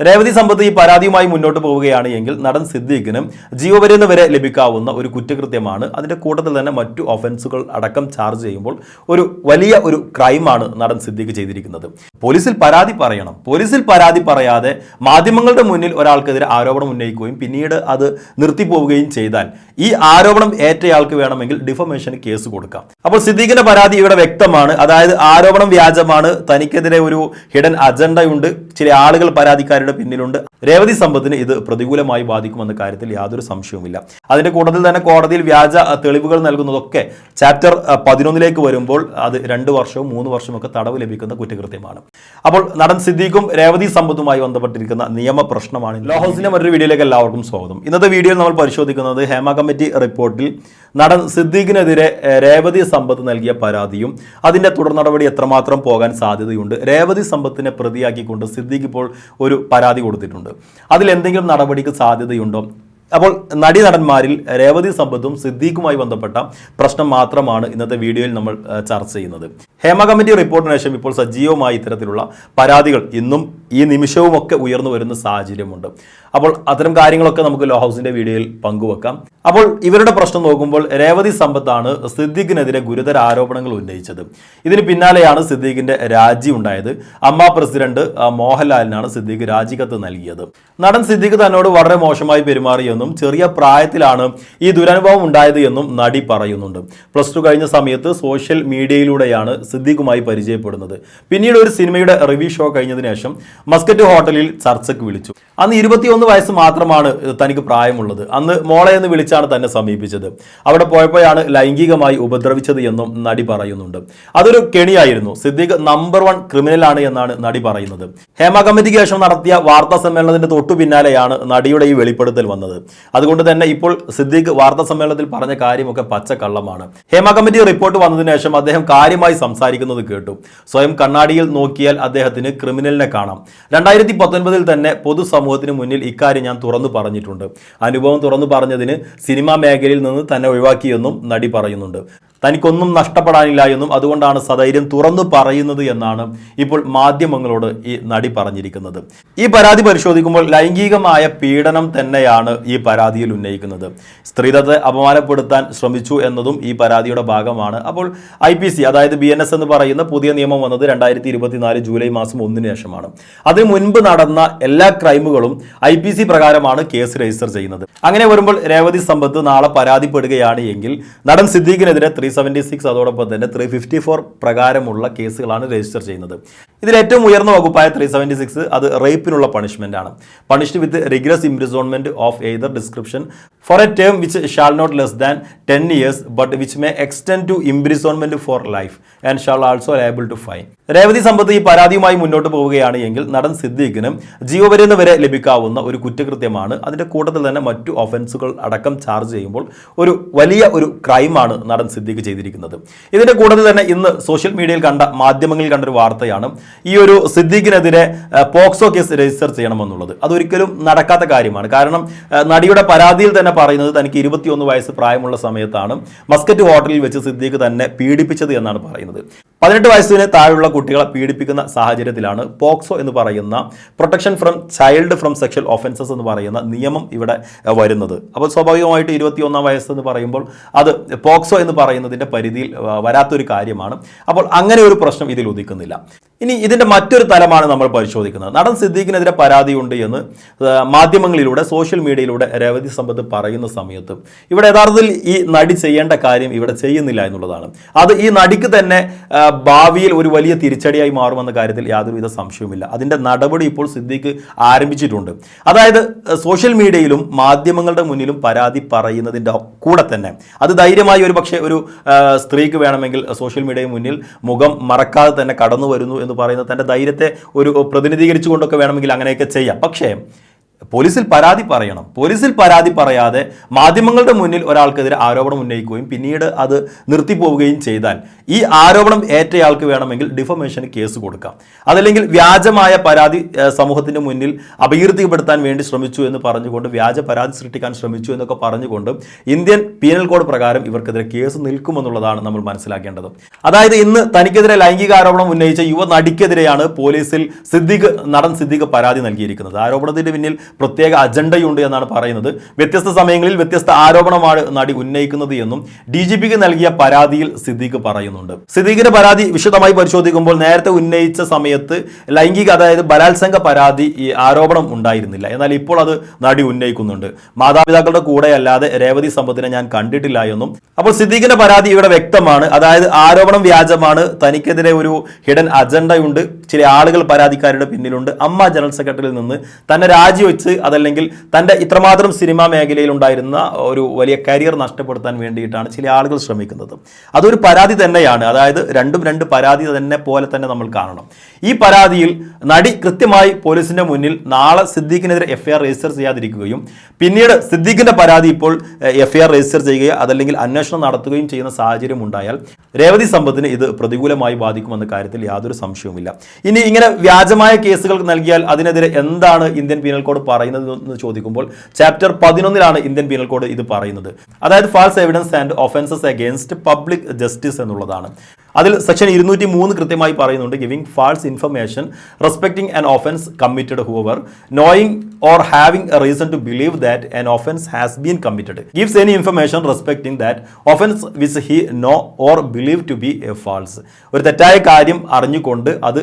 രേവതി സമ്പത്ത് ഈ പരാതിയുമായി മുന്നോട്ട് പോവുകയാണ് എങ്കിൽ നടൻ സിദ്ദീഖിന് ജീവപര്യന്തം വരെ ലഭിക്കാവുന്ന ഒരു കുറ്റകൃത്യമാണ്. അതിന്റെ കൂട്ടത്തിൽ തന്നെ മറ്റു ഒഫൻസുകൾ അടക്കം ചാർജ് ചെയ്യുമ്പോൾ ഒരു വലിയ ഒരു ക്രൈമാണ് നടൻ സിദ്ദീഖ് ചെയ്തിരിക്കുന്നത്. പോലീസിൽ പരാതി പറയണം. പോലീസിൽ പരാതി പറയാതെ മാധ്യമങ്ങളുടെ മുന്നിൽ ഒരാൾക്കെതിരെ ആരോപണം ഉന്നയിക്കുകയും പിന്നീട് അത് നിർത്തിപ്പോവുകയും ചെയ്താൽ ഈ ആരോപണം ഏറ്റയാൾക്ക് വേണമെങ്കിൽ ഡിഫമേഷന് കേസ് കൊടുക്കാം. അപ്പോൾ സിദ്ദീഖിന്റെ പരാതി ഇവിടെ വ്യക്തമാണ്. അതായത് ആരോപണം വ്യാജമാണ്. തനിക്കെതിരെ ഒരു ഹിഡൻ അജണ്ടയുണ്ട് ചില ആളുകൾ പരാതിക്കാരുടെ പിന്നിലുണ്ട്. രേവതി സമ്പത്തിന് ഇത് പ്രതികൂലമായി ബാധിക്കുമെന്ന കാര്യത്തിൽ യാതൊരു സംശയവുമില്ല. അതിന്റെ കൂട്ടത്തിൽ തന്നെ കോടതിയിൽ വ്യാജ തെളിവുകൾ നൽകുന്നതൊക്കെ ചാപ്റ്റർ പതിനൊന്നിലേക്ക് വരുമ്പോൾ അത് രണ്ട് വർഷവും മൂന്ന് വർഷവും ഒക്കെ തടവ് ലഭിക്കുന്ന കുറ്റകൃത്യമാണ്. അപ്പോൾ നടൻ സിദ്ദീഖും രേവതി സമ്പത്തുമായി ബന്ധപ്പെട്ടിരിക്കുന്ന നിയമ പ്രശ്നമാണ്. ലോ ഹൗസിന്റെ മറ്റൊരു വീഡിയോയിലേക്ക് എല്ലാവർക്കും സ്വാഗതം. ഇന്നത്തെ വീഡിയോയിൽ നമ്മൾ പരിശോധിക്കുന്നത് ഹേമ കമ്മിറ്റി റിപ്പോർട്ടിൽ നടൻ സിദ്ദീഖിനെതിരെ രേവതി സമ്പത്ത് നൽകിയ പരാതിയും അതിന്റെ തുടർ നടപടി എത്രമാത്രം പോകാൻ സാധ്യതയുണ്ട് രേവതി സമ്പത്തിനെ പ്രതിയാക്കിക്കൊണ്ട് സിദ്ദീഖ് ഇപ്പോൾ ഒരു പരാതി കൊടുത്തിട്ടുണ്ട്. അതിൽ എന്തെങ്കിലും നടപടിക്ക് സാധ്യതയുണ്ടോ? അപ്പോൾ നടി നടന്മാരിൽ രേവതി സമ്പത്തും സിദ്ദീഖുമായി ബന്ധപ്പെട്ട പ്രശ്നം മാത്രമാണ് ഇന്നത്തെ വീഡിയോയിൽ നമ്മൾ ചർച്ച ചെയ്യുന്നത്. ഹേമ കമ്മിറ്റി റിപ്പോർട്ടിന് ശേഷം ഇപ്പോൾ സജീവമായി ഇത്തരത്തിലുള്ള പരാതികൾ ഇന്നും ഈ നിമിഷവും ഒക്കെ ഉയർന്നു വരുന്ന സാഹചര്യമുണ്ട്. അപ്പോൾ അത്തരം കാര്യങ്ങളൊക്കെ നമുക്ക് ലോ ഹൗസിന്റെ വീഡിയോയിൽ പങ്കുവെക്കാം. അപ്പോൾ ഇവരുടെ പ്രശ്നം നോക്കുമ്പോൾ രേവതി സമ്പത്താണ് സിദ്ദീഖിനെതിരെ ഗുരുതര ആരോപണങ്ങൾ ഉന്നയിച്ചത്. ഇതിന് പിന്നാലെയാണ് സിദ്ദീഖിന്റെ രാജി ഉണ്ടായത്. അമ്മ പ്രസിഡന്റ് മോഹൻലാലിനാണ് സിദ്ദീഖ് രാജിക്കത്ത് നൽകിയത്. നടൻ സിദ്ദീഖ് തന്നോട് വളരെ മോശമായി പെരുമാറിയെന്നും ചെറിയ പ്രായത്തിലാണ് ഈ ദുരനുഭവം ഉണ്ടായത് എന്നും നടി പറയുന്നുണ്ട്. പ്ലസ് ടു കഴിഞ്ഞ സമയത്ത് സോഷ്യൽ മീഡിയയിലൂടെയാണ് സിദ്ദീഖുമായി പരിചയപ്പെടുന്നത്. പിന്നീട് ഒരു സിനിമയുടെ റിവ്യൂ ഷോ കഴിഞ്ഞതിന് ശേഷം മസ്കറ്റ് ഹോട്ടലിൽ ചർച്ചയ്ക്ക് വിളിച്ചു. അന്ന് ഇരുപത്തിയൊന്ന് വയസ്സ് മാത്രമാണ് തനിക്ക് പ്രായമുള്ളത്. അന്ന് മോളെ എന്ന് വിളിച്ചാണ് തന്നെ സമീപിച്ചത്. അവിടെ പോയപ്പോഴാണ് ലൈംഗികമായി ഉപദ്രവിച്ചത് എന്നും നടി പറയുന്നുണ്ട്. അതൊരു കെണിയായിരുന്നു. സിദ്ദീഖ് നമ്പർ വൺ ക്രിമിനലാണ് എന്നാണ് നടി പറയുന്നത്. ഹേമ കമ്മിറ്റിക്ക് ശേഷം നടത്തിയ വാർത്താ സമ്മേളനത്തിന്റെ തൊട്ടു പിന്നാലെയാണ് നടിയുടെ ഈ വെളിപ്പെടുത്തൽ വന്നത്. അതുകൊണ്ട് തന്നെ ഇപ്പോൾ സിദ്ദീഖ് വാർത്താ സമ്മേളനത്തിൽ പറഞ്ഞ കാര്യമൊക്കെ പച്ചക്കള്ളമാണ്. ഹേമ കമ്മിറ്റി റിപ്പോർട്ട് വന്നതിന് ശേഷം അദ്ദേഹം കാര്യമായി സംസാരിക്കുന്നത് കേട്ടു. സ്വയം കണ്ണാടിയിൽ നോക്കിയാൽ അദ്ദേഹത്തിന് ക്രിമിനലിനെ കാണാം. രണ്ടായിരത്തി പത്തൊൻപതിൽ തന്നെ പൊതുസമൂഹത്തിന് മുന്നിൽ ഇക്കാര്യം ഞാൻ തുറന്നു പറഞ്ഞിട്ടുണ്ട്. അനുഭവം തുറന്നു പറഞ്ഞതിന് സിനിമാ മേഖലയിൽ നിന്ന് തന്നെ ഒഴിവാക്കിയെന്നും നടി പറയുന്നുണ്ട്. തനിക്കൊന്നും നഷ്ടപ്പെടാനില്ല എന്നും അതുകൊണ്ടാണ് സധൈര്യം തുറന്നു പറയുന്നത് എന്നാണ് ഇപ്പോൾ മാധ്യമങ്ങളോട് ഈ നടി പറഞ്ഞിരിക്കുന്നത്. ഈ പരാതി പരിശോധിക്കുമ്പോൾ ലൈംഗികമായ പീഡനം തന്നെയാണ് ഈ പരാതിയിൽ ഉന്നയിക്കുന്നത്. സ്ത്രീത്വത്തെ അപമാനപ്പെടുത്താൻ ശ്രമിച്ചു എന്നതും ഈ പരാതിയുടെ ഭാഗമാണ്. അപ്പോൾ ഐ പി സി അതായത് ബി എൻ എസ് എന്ന് പറയുന്ന പുതിയ നിയമം വന്നത് രണ്ടായിരത്തി ഇരുപത്തിനാല് ജൂലൈ മാസം ഒന്നിന് ശേഷമാണ്. അതിന് മുൻപ് നടന്ന എല്ലാ ക്രൈമുകളും ഐ പി സി പ്രകാരമാണ് കേസ് രജിസ്റ്റർ ചെയ്യുന്നത്. അങ്ങനെ വരുമ്പോൾ രേവതി സമ്പത്ത് നാളെ പരാതിപ്പെടുകയാണ് എങ്കിൽ നടൻ സിദ്ദീഖിനെതിരെ ത്രീ സെവന്റി സിക്സ് അതോടൊപ്പം തന്നെ ത്രീ ഫിഫ്റ്റി ഫോർ പ്രകാരമുള്ള കേസുകളാണ് രജിസ്റ്റർ ചെയ്യുന്നത്. ഇതിൽ ഏറ്റവും ഉയർന്ന വകുപ്പായ ത്രീ സെവന്റി സിക്സ് അത് റേപ്പിനുള്ള പണിഷ്മെന്റ് ആണ്. Punished with rigorous imprisonment of either description for a term which shall not less than ten years but which may extend to imprisonment for life and shall also liable to fine Revathi Sampath ഈ പരാതിയുമായി മുന്നോട്ട് പോവുകയാണ് എങ്കിൽ നടൻ സിദ്ദീഖിനും ജീവപര്യന്തം വരെ ലഭിക്കാവുന്ന ഒരു കുറ്റകൃത്യമാണ്. അതിന്റെ കൂട്ടത്തിൽ തന്നെ മറ്റു ഒഫൻസുകൾ അടക്കം ചാർജ് ചെയ്യുമ്പോൾ ഒരു വലിയ ഒരു ക്രൈമാണ് നടൻ സിദ്ദീഖ് ചെയ്തിരിക്കുന്നത്. ഇതിന്റെ കൂടാതെ തന്നെ ഇന്ന് സോഷ്യൽ മീഡിയയിൽ കണ്ട മാധ്യമങ്ങളിൽ കണ്ടൊരു വാർത്തയാണ് ഈ ഒരു സിദ്ദീഖിനെതിരെ പോക്സോ കേസ് രജിസ്റ്റർ ചെയ്യണമെന്നുള്ളത്. അതൊരിക്കലും നടക്കാത്ത കാര്യമാണ്. കാരണം നടിയുടെ പരാതിയിൽ തന്നെ പറയുന്നത് തനിക്ക് ഇരുപത്തിയൊന്ന് വയസ്സ് പ്രായമുള്ള സമയത്താണ് മസ്കറ്റ് ഹോട്ടലിൽ വെച്ച് സിദ്ദീഖ് തന്നെ പീഡിപ്പിച്ചത് എന്നാണ് പറയുന്നത്. പതിനെട്ട് വയസ്സിന് താഴെയുള്ള കുട്ടികളെ പീഡിപ്പിക്കുന്ന സാഹചര്യത്തിലാണ് പോക്സോ എന്ന് പറയുന്ന protection from child from sexual offences എന്ന് പറയുന്ന നിയമം ഇവിടെ വരുന്നത്. അപ്പോൾ സ്വാഭാവികമായിട്ട് ഇരുപത്തിയൊന്നാം വയസ്സ് എന്ന് പറയുമ്പോൾ അത് പോക്സോ എന്ന് പറയുന്നതിന്റെ പരിധിയിൽ വരാത്തൊരു കാര്യമാണ്. അപ്പോൾ അങ്ങനെ ഒരു പ്രശ്നം ഇതിൽ ഉദിക്കുന്നില്ല. ഇനി ഇതിന്റെ മറ്റൊരു തലമാണ് നമ്മൾ പരിശോധിക്കുന്നത്. നടൻ സിദ്ദീഖിനെതിരെ പരാതിയുണ്ട് എന്ന് മാധ്യമങ്ങളിലൂടെ സോഷ്യൽ മീഡിയയിലൂടെ രേവതി സമ്പത്ത് പറയുന്ന സമയത്ത് ഇവിടെ യഥാർത്ഥത്തിൽ ഈ നടി ചെയ്യേണ്ട കാര്യം ഇവിടെ ചെയ്യുന്നില്ല എന്നുള്ളതാണ്. അത് ഈ നടിക്ക് തന്നെ ഭാവിയിൽ ഒരു വലിയ തിരിച്ചടിയായി മാറുമെന്ന കാര്യത്തിൽ യാതൊരുവിധ സംശയവുമില്ല. അതിന്റെ നടപടി ഇപ്പോൾ സിദ്ദീഖ് ആരംഭിച്ചിട്ടുണ്ട്. അതായത് സോഷ്യൽ മീഡിയയിലും മാധ്യമങ്ങളുടെ മുന്നിലും പരാതി പറയുന്നതിന്റെ കൂടെ തന്നെ. അത് ധൈര്യമായി ഒരു പക്ഷേ ഒരു സ്ത്രീക്ക് വേണമെങ്കിൽ സോഷ്യൽ മീഡിയയിൽ മുന്നിൽ മുഖം മറക്കാതെ തന്നെ കടന്നു വരുന്നു എന്ന് പറയുന്ന തന്റെ ധൈര്യത്തെ ഒരു പ്രതിനിധീകരിച്ചു കൊണ്ടൊക്കെ വേണമെങ്കിൽ അങ്ങനെയൊക്കെ ചെയ്യാം. പക്ഷേ പോലീസിൽ പരാതി പറയണം. പോലീസിൽ പരാതി പറയാതെ മാധ്യമങ്ങളുടെ മുന്നിൽ ഒരാൾക്കെതിരെ ആരോപണം ഉന്നയിക്കുകയും പിന്നീട് അത് നിർത്തിപ്പോവുകയും ചെയ്താൽ ഈ ആരോപണം ഏറ്റയാൾക്ക് വേണമെങ്കിൽ ഡിഫമേഷന് കേസ് കൊടുക്കാം. അതല്ലെങ്കിൽ വ്യാജമായ പരാതി സമൂഹത്തിന് മുന്നിൽ അപകീർത്തിപ്പെടുത്താൻ വേണ്ടി ശ്രമിച്ചു എന്ന് പറഞ്ഞുകൊണ്ട് വ്യാജ പരാതി സൃഷ്ടിക്കാൻ ശ്രമിച്ചു എന്നൊക്കെ പറഞ്ഞുകൊണ്ട് ഇന്ത്യൻ പീനൽ കോഡ് പ്രകാരം ഇവർക്കെതിരെ കേസ് നിൽക്കുമെന്നുള്ളതാണ് നമ്മൾ മനസ്സിലാക്കേണ്ടത്. അതായത് ഇന്ന് തനിക്കെതിരെ ലൈംഗിക ആരോപണം ഉന്നയിച്ച യുവ നടിക്കെതിരെയാണ് പോലീസിൽ സിദ്ദിഖ് നടൻ സിദ്ദിഖ് പരാതി നൽകിയിരിക്കുന്നത്. ആരോപണത്തിന്റെ പിന്നിൽ പ്രത്യേക അജണ്ടയുണ്ട് എന്നാണ് പറയുന്നത്. വ്യത്യസ്ത സമയങ്ങളിൽ വ്യത്യസ്ത ആരോപണമാണ് നടി ഉന്നയിക്കുന്നത് എന്നും ഡി ജി പിക്ക് നൽകിയ പരാതിയിൽ സിദ്ദീഖ് പറയുന്നുണ്ട്. സിദ്ദീഖിന്റെ പരാതി വിശദമായി പരിശോധിക്കുമ്പോൾ നേരത്തെ ഉന്നയിച്ച സമയത്ത് ലൈംഗിക അതായത് ബലാത്സംഗ പരാതി ഈ ആരോപണം ഉണ്ടായിരുന്നില്ല. എന്നാൽ ഇപ്പോൾ അത് നടി ഉന്നയിക്കുന്നുണ്ട്. മാതാപിതാക്കളുടെ കൂടെയല്ലാതെ രേവതി സമ്പത്തിനെ ഞാൻ കണ്ടിട്ടില്ല എന്നും. അപ്പോൾ സിദ്ദീഖിന്റെ പരാതി ഇവിടെ വ്യക്തമാണ്. അതായത് ആരോപണം വ്യാജമാണ്. തനിക്കെതിരെ ഒരു ഹിഡൻ അജണ്ടയുണ്ട്. ചില ആളുകൾ പരാതിക്കാരുടെ പിന്നിലുണ്ട്. അമ്മ ജനറൽ സെക്രട്ടറിയിൽ നിന്ന് തന്നെ രാജിവെച്ച് അതല്ലെങ്കിൽ തന്റെ ഇത്രമാത്രം സിനിമാ മേഖലയിൽ ഉണ്ടായിരുന്ന ഒരു വലിയ കരിയർ നഷ്ടപ്പെടുത്താൻ വേണ്ടിയിട്ടാണ് ചില ആളുകൾ ശ്രമിക്കുന്നത്. അതൊരു പരാതി തന്നെയാണ്. അതായത് രണ്ടും രണ്ട് പരാതി തന്നെ പോലെ തന്നെ നമ്മൾ കാണണം. ഈ പരാതിയിൽ നടി കൃത്യമായി പോലീസിന്റെ മുന്നിൽ നാളെ സിദ്ദീഖിനെതിരെ എഫ്ഐആർ രജിസ്റ്റർ ചെയ്യാതിരിക്കുകയും പിന്നീട് സിദ്ദീഖിന്റെ പരാതി ഇപ്പോൾ എഫ്ഐആർ രജിസ്റ്റർ ചെയ്യുകയോ അതല്ലെങ്കിൽ അന്വേഷണം നടത്തുകയും ചെയ്യുന്ന സാഹചര്യം ഉണ്ടായാൽ രേവതി സമ്പത്തിന് ഇത് പ്രതികൂലമായി ബാധിക്കുമെന്ന കാര്യത്തിൽ യാതൊരു സംശയവുമില്ല. ഇനി ഇങ്ങനെ വ്യാജമായ കേസുകൾ നൽകിയാൽ അതിനെതിരെ എന്താണ് ഇന്ത്യൻ പീനൽ കോഡ് പറയുന്നത് എന്ന് ചോദിക്കുമ്പോൾ ചാപ്റ്റർ പതിനൊന്നിലാണ് ഇന്ത്യൻ പീനൽ കോഡ് ഇത് പറയുന്നത്. അതായത് false evidence and offences against public justice എന്നുള്ളതാണ്. അതിൽ സെക്ഷൻ ഇരുന്നൂറ്റി മൂന്ന് കൃത്യമായി പറയുന്നുണ്ട് giving false information respecting an offence committed whoever knowing or having a reason to believe that an offence has been committed gives any information respecting that offence which he know or believe to be a false ഒരു തെറ്റായ കാര്യം അറിഞ്ഞുകൊണ്ട് അത്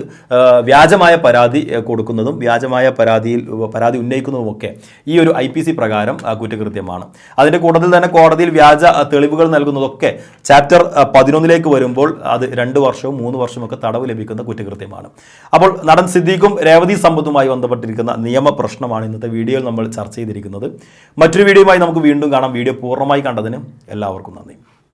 വ്യാജമായ പരാതി കൊടുക്കുന്നതും വ്യാജമായ പരാതിയിൽ പരാതി ഉന്നയിക്കുന്നതുമൊക്കെ ഈ ഒരു ഐ പി സി പ്രകാരം കുറ്റകൃത്യമാണ്. അതിന്റെ കൂട്ടത്തിൽ തന്നെ കോടതിയിൽ വ്യാജ തെളിവുകൾ നൽകുന്നതൊക്കെ ചാപ്റ്റർ പതിനൊന്നിലേക്ക് വരുമ്പോൾ അത് രണ്ട് വർഷവും മൂന്ന് വർഷവും ഒക്കെ തടവ് ലഭിക്കുന്ന കുറ്റകൃത്യമാണ്. അപ്പോൾ നടൻ സിദ്ദീഖും രേവതി സമ്പത്തുമായി ബന്ധപ്പെട്ടിരിക്കുന്ന നിയമ പ്രശ്നമാണ് ഇന്നത്തെ വീഡിയോയിൽ നമ്മൾ ചർച്ച ചെയ്തിരിക്കുന്നത്. മറ്റൊരു വീഡിയോയുമായി നമുക്ക് വീണ്ടും കാണാം. വീഡിയോ പൂർണമായി കണ്ടതിന് എല്ലാവർക്കും നന്ദി.